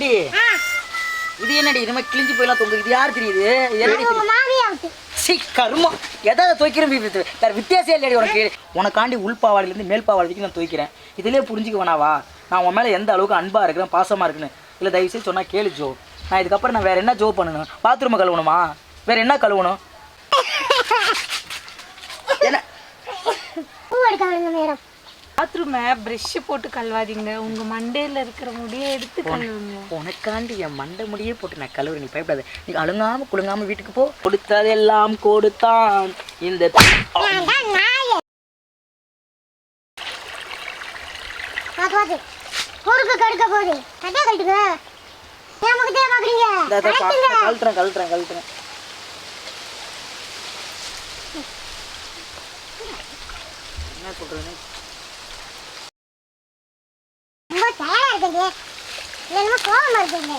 ஏண்டி இது என்னடி? இனிமே கிழிஞ்சு போயெல்லாம் தொங்கு. இது யார் தெரியுது? என்னடி சி கருமம் எதாவது துவைக்கிறேன் வேறு வித்தியாசம் இல்லையடி உனக்கு. உனக்காண்டி உள் பாவாடிலேருந்து மேல் பாவாடி வரைக்கும் நான் துவைக்கிறேன். இதுலேயே புரிஞ்சுக்க வேணாவா? நான் உன் மேலே எந்த அளவுக்கு அன்பாக இருக்கிறேன் பாசமாக இருக்குன்னு இல்லை தயவு செய்து சொன்னால் கேளு ஜோ. நான் இதுக்கப்புறம் நான் வேறு என்ன ஜோ பண்ணணும்? பாத்ரூமை கழுவணுமா? வேறு என்ன கழுவணும்? என்ன பூ எடுக்க வேணுங்க மேடம். பாத்ரூமை ப்ரெஷ் போட்டு கழுவாதீங்க. உங்க மண்டையில இருக்கிற முடியை எடுத்து கழுவுங்க. உனக்காண்டி என் மண்டை முடியே போட்டு நான் கழுவுறேன். நீ பயப்படாத. நீ அழுங்காம குலுங்காம வீட்டுக்கு போ. கொடுத்ததெல்லாம் கொடுத்தான். இந்த பொறுப்பு கெடுக்க போகுது கட்டே கட்டுங்க. என் முகத்தையே பாக்குறீங்க கழட்டுறேன் என்ன சொல்றேன்னு என்னமோ கோவமா இருக்கீங்க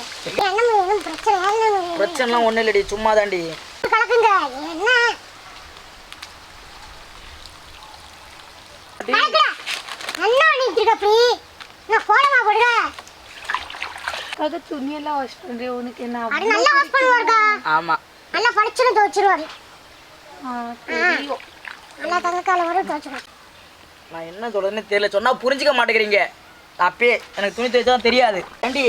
என்ன எதுவும் பிரச்சனை என்ன பிரச்சனைலாம் ஒன்றும் இல்லடி சும்மா தாண்டி கலக்குங்க என்ன? என்ன பண்ணிட்டு இருக்க அப்படி. நான் கோலமா போடுங்க அதுக்காக துணியெல்லாம் வாஷ் பண்றேன் உனக்கு என்ன அது நல்லா வாஷ் பண்ணுவாருக்கா ஆமாம் நல்லா படிச்சுன்னு துவைச்சிருவாரு. நல்லா தங்கக்கால வரும் துவைச்சிருவாரு. நான் என்ன சொல்றதுன்னு தெரியல சொன்னா புரிஞ்சுக்க மாட்டேங்கிறீங்க. அப்பயே எனக்கு துணி துவைச்சா தெரியாது. ஏண்டி?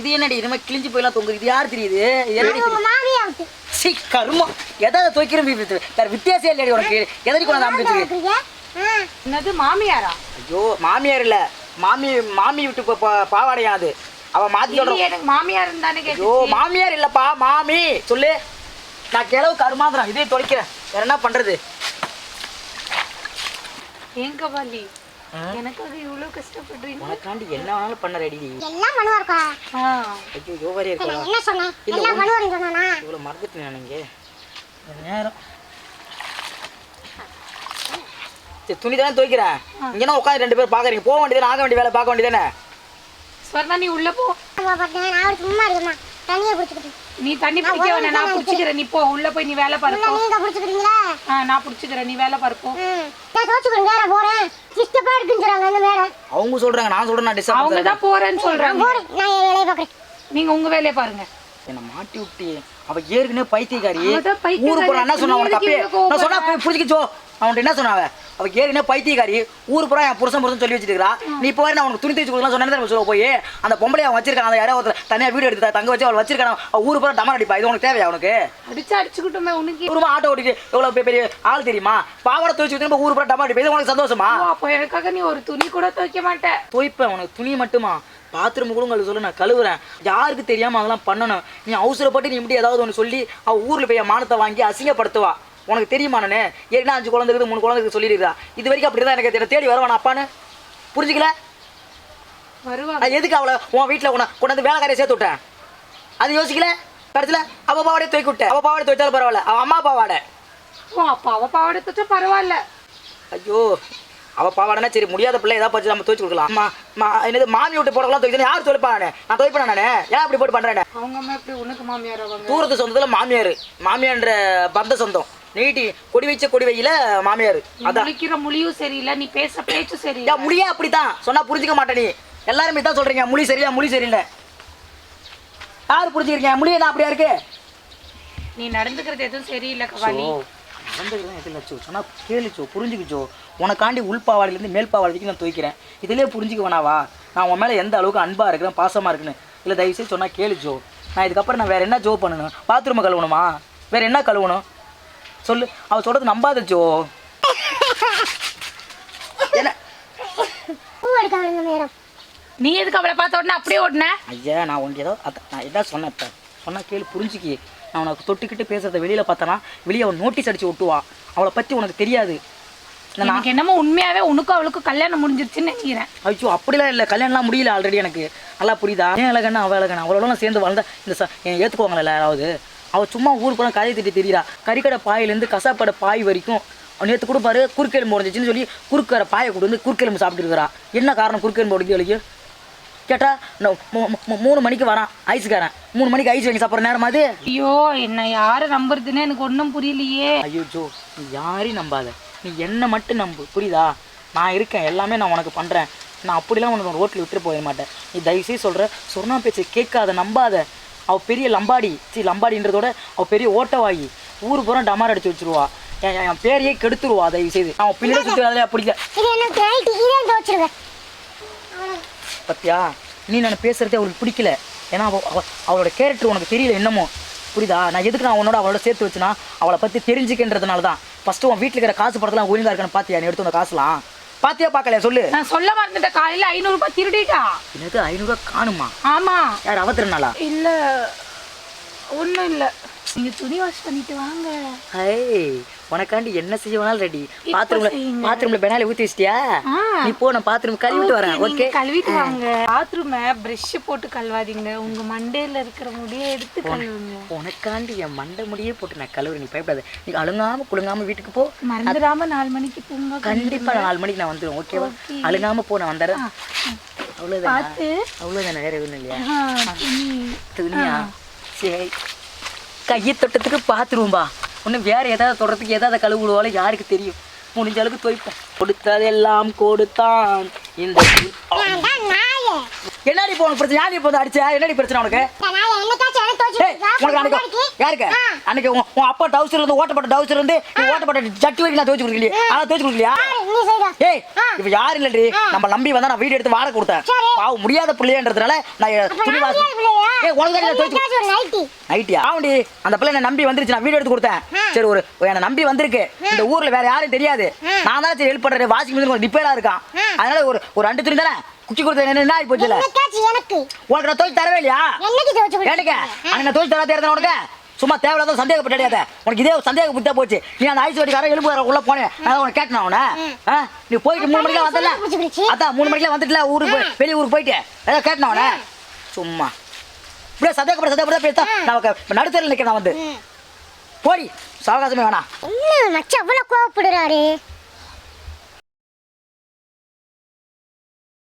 இது என்னடி? இனிமே கிழிஞ்சு போயெல்லாம் தொங்குது. இது யார் தெரியுது? என்னடி உங்க மாமியாவுக்கு சி கருமம். எதாவது துவைக்கிறேன் வேறு வித்தியாசம் இல்லையடி உனக்கு. எதடி கொண்டு ஆ. என்னது மாமியாரா? ஐயோ மாமியார் இல்ல. மாமி மாமி விட்டு பாவாடையா அது. அவ மாத்தி எனக்கு மாமியார் தானே ஐயோ மாமியார் இல்லப்பா மாமி. சொல்லு. நான் கிளவு கருமாந்திரம் இதே தொலைக்கிறேன் வேற என்ன பண்றது? ஏங்க வலி எனக்காக இவ்வளவு கஷ்டப்படுறீங்க உனக்காண்டி என்ன வேணாலும் பண்ண ரெடி எல்லாம் ஐயோ யோகாரி இருக்கா என்ன சொன்னேன்? இவ்வளோ மறந்துட்டேன் நீங்க நேரம். சரி துணி தானே துவைக்கிறேன் இங்கே உட்காந்து ரெண்டு பேர் பார்க்குறீங்க. போக வேண்டியதானே ஆக வேண்டிய வேலை பார்க்க வேண்டியதானே ஸ்வர்ணா நீ உள்ள போ. நான் சும்மா இருக்கேன் தண்ணியை பிடிச்சிக்கிட்டு. நீ தண்ணி பிடிக்க வேணாம் நான் பிடிச்சிக்கிறேன். நீ போ உள்ள போய் நீ வேலை பாரு. நீங்க பிடிச்சிக்கிறீங்களா? ஆ நான் பிடிச்சிக்கிறேன் நீ வேலை பாரு போ. நான் தோச்சுக்கிறேன் நேரம் போறேன். சிஸ்டப்பா இருக்குன்னு சொல்றாங்க அந்த மேடம். அவங்க சொல்றாங்க நான் சொல்றேன் நான் அவங்க டிஸ்டர்ப் தான் போறேன்னு சொல்றாங்க. போறேன் நான் வேலையை பார்க்குறேன். நீங்க உங்க வேலையை பாருங்க. என்னை மாட்டி விட்டு அவ ஏற்கனவே பைத்தியக்காரி. ஊருக்கு போற என்ன சொன்னா உனக்கு அப்பயே? நான் சொன்னா புரிஞ்சுக்கிச்சோ அவன்கிட்ட என்ன சொன்னாவ அவ ஏற்கனவே பைத்தியக்காரி ஊர் பூரா என் புருஷன் புருஷன் சொல்லி வச்சிருக்கா நீ போய் நான் உனக்கு துணி தைச்சு கொடுக்கலாம் சொன்னேன் சொல்ல போய்? அந்த பொம்பளை அவன் வச்சிருக்கான் அந்த யாரோ ஒருத்தர் தனியா வீடு எடுத்து தங்க வச்சு அவள் வச்சிருக்கான். அவ ஊர் பூரா டமார் அடிப்பா. இது உனக்கு தேவையா உனக்கு? அடிச்சு அடிச்சுக்கிட்டுமே உனக்கு. ஊருமா ஆட்டோ ஓட்டிட்டு எவ்வளவு பெரிய- ஆள் தெரியுமா? பாவாடை துவைச்சு விட்டு ஊர் பூரா டமார் அடிப்பா. இது உனக்கு சந்தோஷமா? அப்போ எனக்காக நீ ஒரு துணி கூட துவைக்க மாட்ட. துவைப்பேன் உனக்கு. துணி மட்டுமா? பாத்ரூம் கூட உங்களுக்கு சொல்லு நான் கழுவுறேன். யாருக்கு தெரியாம அதெல்லாம் பண்ணணும். நீ அவசரப்பட்டு நீ இப்படி ஏதாவது ஒன்று சொல்லி அவ ஊர்ல போய் மானத்தை வாங்கி அசிங்கப்படுத்துவா. உனக்கு தெரியுமா நானு? ஏற்கனவே அஞ்சு குழந்தை இருக்குது மூணு குழந்தை இருக்குது சொல்லிடுறா இது வரைக்கும் அப்படி தான் எனக்கு தேடி வருவான் அப்பான்னு? புரிஞ்சுக்கல? வருவாங்க நான் எதுக்கு அவளை உன் வீட்டில் உன கொண்டாந்து வேலைக்காரியை சேர்த்து விட்டேன்? அது யோசிக்கல? கடைசியில் அவ பாவாடே தூக்கி விட்டேன். அவ பாவாடை துவைச்சாலும் பரவாயில்ல. அவ அம்மா பாவாடை ஓ அப்போ அவ பாவாடை துச்சா பரவாயில்ல. ஐயோ அவ பாவாடனா சரி முடியாத பிள்ளை ஏதாவது பச்சு நம்ம துவைச்சு கொடுக்கலாம். அம்மா மா என்னது மாமி விட்டு போடலாம் துவைக்கணும் யார் துவைப்பா நானு நான் துவைப்பேன் நானு? ஏன் அப்படி போட்டு பண்றேன் அவங்க அம்மா எப்படி உனக்கு மாமியார் அவங்க தூரத்து சொந்தத்துல மாமியார். மாமியார்ன்ற பந்த சொந்தம். நீட்டி கொடி வச்ச கொடி வையில மாமியார். நீ அதான். முழிக்கிற மொழியும் சரியில்லை நீ பேச பேச்சும் சரியில்லை. ஏன் முடியே அப்படித்தான். சொன்னா புரிஞ்சுக்க மாட்டே நீ. எல்லாருமே தான் சொல்றீங்க. மொழி சரியில்லை மொழி சரியில்லை. யார் புரிஞ்சுக்கிறீங்க? மொழி என்ன அப்படியா இருக்கு? நீ நடந்துக்கிறது எதுவும் சரியில்லை கவாலி. நடந்ததுலாம் எதில் லட்சோ சொன்னா கேளுச்சோ புரிஞ்சுக்கிச்சோ. உனக்காண்டி உள் பாவாடிலேருந்து மேல் பாவாடி வரைக்கும் நான் துவைக்கிறேன். இதிலே புரிஞ்சுக்க வேணாவா நான் உன் மேலே எந்த அளவுக்கு அன்பாக இருக்கிறேன் பாசமாக இருக்குன்னு. இல்லை தயவு செய்து சொன்னால் கேளுச்சோ. நான் இதுக்கப்புறம் நான் வேறு என்ன ஜோ பண்ணணும்? பாத்ரூமை கழுவணுமா? வேறு என்ன கழுவணும்? சொல்லு. அவ சொல்கிறது என்ன? எடுக்க வேணுங்க மேடம். நீ எதுக்கு அவளை பார்த்த உடனே அப்படியே ஓடின ஐயா நான் உனக்கு ஏதோ அத நான் என்ன சொன்னேன் இப்போ. சொன்னால் கேளு புரிஞ்சுக்கி. நான் உனக்கு தொட்டுக்கிட்டு பேசுறத வெளியில் பார்த்தனா வெளியே அவன் நோட்டீஸ் அடிச்சு ஒட்டுவா. அவளை பற்றி உனக்கு தெரியாது. எனக்கு என்னமோ உண்மையாவே உனக்கும் அவளுக்கும் கல்யாணம் முடிஞ்சிருச்சுன்னு நினைக்கிறேன். ஐயோ அப்படிலாம் இல்லை. கல்யாணம்லாம் முடியல ஆல்ரெடி எனக்கு. நல்லா புரியுதா? ஏன் அழகண்ணா அவள் அழகண்ணா? அவளோட சேர்ந்து வாழ்ந்தா இந்த ஏற்றுக்குவாங்களே யாராவது அவள் சும்மா ஊருக்கு போனால் கதை திட்டி தெரியுறா. கறிக்கடை பாயிலேருந்து கசாப்படை பாய் வரைக்கும் நேற்று கூட பாரு குறுக்கெலும்பு உடஞ்சிச்சின்னு சொல்லி குறுக்கரை பாயை கொண்டு வந்து குறுக்கெலும்பு சாப்பிட்டு இருக்கிறா. என்ன காரணம் குறுக்கெலும்பு உடைஞ்சு வலிக்கு கேட்டா நான் மூ- மூ- மூணு மணிக்கு வரான் ஐஸ்காரன். மூணு மணிக்கு ஐஸ் வாங்கி சாப்பிட்ற நேரமா அது? ஐயோ என்ன யாரை நம்புறதுன்னு எனக்கு ஒன்றும் புரியலையே. ஐயோ ஜோ நீ யாரையும் நம்பாத. நீ என்ன மட்டும் நம்பு புரியுதா? நான் இருக்கேன் எல்லாமே நான் உனக்கு பண்ணுறேன் நான் அப்படிலாம் உனக்கு ரோட்டில் விட்டுட்டு போக மாட்டேன். நீ தயவுசெய்து சொல்கிற சொன்னா பேச்சு கேட்காத நம்பாத. அவ பெரிய லம்பாடி சி லம்பாடின்றதோட அவ பெரிய ஓட்டவாயி ஊர் பூரா டமார் அடிச்சு வச்சிருவா. என் பேரையே கெடுத்துருவா தயவு செய்து அவன் பின்னாடி சுற்றி அதில் அப்படி இல்லை. எனக்கு பத்தியா? நீ நான் பேசுறதே அவளுக்கு பிடிக்கல. ஏன்னா அவ அவ- அவளோட கேரக்டர் உனக்கு தெரியல என்னமோ. புரியுதா? நான் எதுக்கு நான் உன்னோட அவளோட சேர்த்து வச்சுனா அவளை பற்றி தெரிஞ்சுக்கின்றதுனால தான். ஃபஸ்ட்டு உன் வீட்டில் இருக்கிற காசு படத்தெல்லாம் ஒழுங்கா இருக்கான்னு பார்த்தியா நீ எடுத்து வந்த காசுலாம். பாத்தியா பார்க்கலையா? சொல்லு. நான் சொல்ல மறந்துட்டேன். காலையில ஐநூறு ரூபாய் திருடிட்டா. என்னது ஐநூறுரூவா காணுமா? ஆமா. யார் அவத்திரனாளா இல்ல. ஒண்ணும் இல்ல. நீங்க துணி வாஷ் பண்ணிட்டு வாங்க. ஹை உனக்காண்டி என்ன செய்ய வேணாலும் ரெடி பாத்ரூம்ல. பாத்ரூம்ல பெனாலி ஊற்றி வச்சிட்டியா. நீ போ நான் பாத்ரூம் கழுவிட்டு வரேன். ஓகே கழுவிட்டு வாங்க. பாத்ரூம பிரஷ் போட்டு கழுவாதீங்க. உங்க மண்டையில இருக்கிற முடியை எடுத்து கழுவுங்க. உனக்காண்டி என் மண்டை முடியே போட்டு நான் கழுவுறேன். நீ பயப்படாத. நீ அழுங்காம குலுங்காம வீட்டுக்கு போ. மறந்துடாம நாலு மணிக்கு தூங்க கண்டிப்பா நாலு மணிக்கு நான் வந்துடுவேன் ஓகேவா. அழுகாம போ நான் வந்துடுறேன். அவ்வளோதானே பார்த்து. அவ்வளோதானே வேற எதுவும் இல்லையா. துணியா? சரி. கையை தொட்டத்துக்கு பார்த்துருவோம்பா ஒன்று வேறு ஏதாவது தொடறதுக்கு ஏதாவது கழுவுடுவாலோ யாருக்கு தெரியும்? முடிஞ்ச அளவுக்கு துவைப்பேன் கொடுத்ததெல்லாம் கொடுத்தான். இந்த என்னடி உனக்கு பிரச்சனை? யார் இப்போ அடிச்சா? என்னடி பிரச்சனை உனக்கு? உனக்கு அன்னைக்கு யாருக்கு அன்னைக்கு உன் அப்பா டவுசர் இருந்து ஓட்டப்பட்ட டவுசர் இருந்து ஓட்டப்பட்ட ஜட்டி வரைக்கும் நான் துவச்சு கொடுக்கலையே. ஆனால் துவச்சு கொடுக்கலையா? ஏய் இப்ப யாரு இல்லடி? நம்ம நம்பி வந்தா நான் வீடியோ எடுத்து வாடகை கொடுத்தேன். பாவம் முடியாத பிள்ளைன்றதுனால நான் துணி வாசி? ஏய் உனக்கு தான் துவைச்சு நைட்டியா ஆவண்டி அந்த பிள்ளை என்னை நம்பி வந்துருச்சு நான் வீடியோ எடுத்து கொடுத்தேன். சரி ஒரு என்னை நம்பி வந்திருக்கு. இந்த ஊர்ல வேற யாரும் தெரியாது. நான் தான் சரி ஹெல்ப் பண்றேன். வாஷிங் மிஷின் கொஞ்சம் ரிப்பேரா இருக்கான். அதனால ஒரு ஒரு ரெண்டு துணி தானே? குச்சி கொடுத்தது என்ன ஆகி போச்சுல? என்னைக்காச்சும் எனக்கு? உனக்கு நான் துவைச்சு தரவே இல்லையா என்னைக்கு துவச்சு ஏனுங்க அன்னைக்கு நான் துவைச்சு தர தேர்தல் உனக்கு? சும்மா தேவையில்லாத சந்தேகப்பட்டாத உனக்கு இதே சந்தேக புத்தா போச்சு. நீ அந்த ஐஸ் வட்டிக்கார எலும்பு உள்ள போனேன். நான் உனக்கு கேட்டேன் அவனை? நீ போயிட்டு மூணு மணிக்கெல்லாம் வந்தல. அதான் மூணு மணிக்கெல்லாம் வந்துட்டுல ஊருக்கு போய் வெளிய ஊருக்கு போயிட்டு. ஏதாவது கேட்டேன் அவனை சும்மா. இப்படியே சந்தேகப்பட சந்தேகப்பட பேசா நமக்கு நடுத்தரில் நிற்கிறேன் நான் வந்து. போடி. சாவகாசமே வேணாம். என்ன மச்சான் அவ்வளவு கோவப்படுறாரு?